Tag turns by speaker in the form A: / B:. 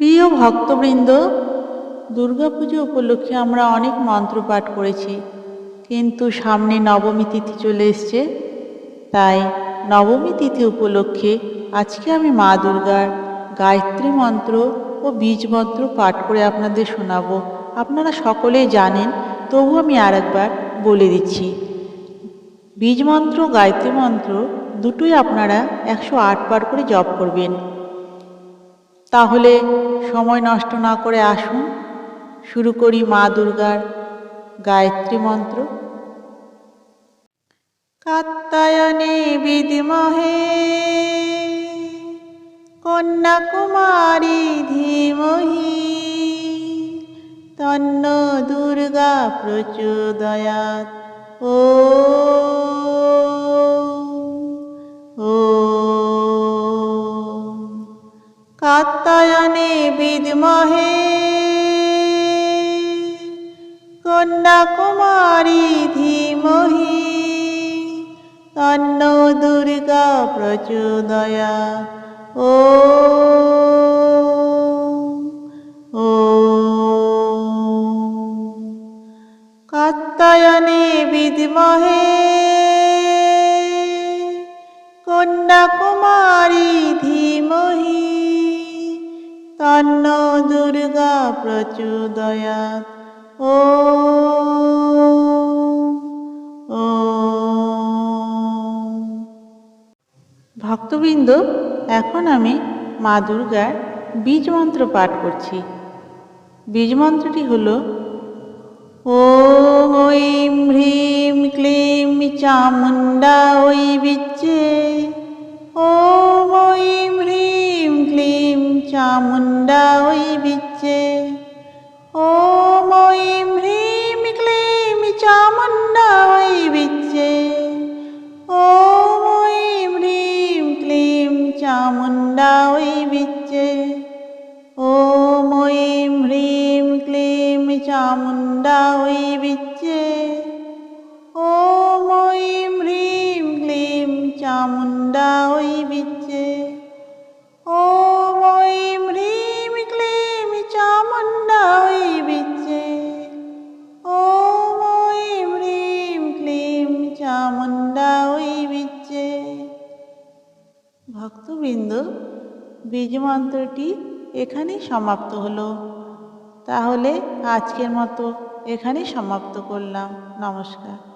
A: প্রিয় ভক্তবৃন্দ, দুর্গাপুজো উপলক্ষে আমরা অনেক মন্ত্র পাঠ করেছি, কিন্তু সামনে নবমী তিথি চলে এসছে, তাই নবমী তিথি উপলক্ষে আজকে আমি মা দুর্গার গায়ত্রী মন্ত্র ও বীজ মন্ত্র পাঠ করে আপনাদের শোনাবো। আপনারা সকলেই জানেন, তবু আমি আর একবার বলে দিচ্ছি। বীজ মন্ত্র, গায়ত্রী মন্ত্র দুটোই আপনারা একশো আট বার করে জপ করবেন। তাহলে সময় নষ্ট না করে আসুন। শুরু করি মা দুর্গার গায়ত্রী মন্ত্র। কাত্তায়নে বিদ্মহে কন্যাকুমারী ধীমহি তন্ন দুর্গা প্রচোদয়াৎ। ও ও কাত্তায়নে বিদ্মহে। কন্যাকুমারী ধীমহি। তন্ন দুর্গা প্রচোদয়া। ও কাত্তায়নে বিদ্মহে। কন্যাকুমারী ধীমহি। তন্ন দুর্গা প্রচোদয়াৎ ও ও। ভক্তবৃন্দ, এখন আমি মা দুর্গার বীজ মন্ত্র পাঠ করছি। বীজ মন্ত্রটি হলো ॐ ঐं হ্রিং ক্লিং চামুণ্ডা ওই বিচ্ছে ও ঐं হ্রিং चामुण्डा वै विच्चे ॐ ऐं ह्रीं क्लीं चामुण्डा वै विच्चे ॐ ऐं ह्रीं क्लीं चामुण्डा वै विच्चे ॐ ऐं ह्रीं क्लीं चामुण्डा वै विच्चे ॐ ऐं ह्रीं क्लीं चामुण्डा वै विच्चे ভক্তবৃন্দ বীজ মন্ত্রটি এখানেই সমাপ্ত হলো। তাহলে আজকের মতো এখানেই সমাপ্ত করলাম। নমস্কার।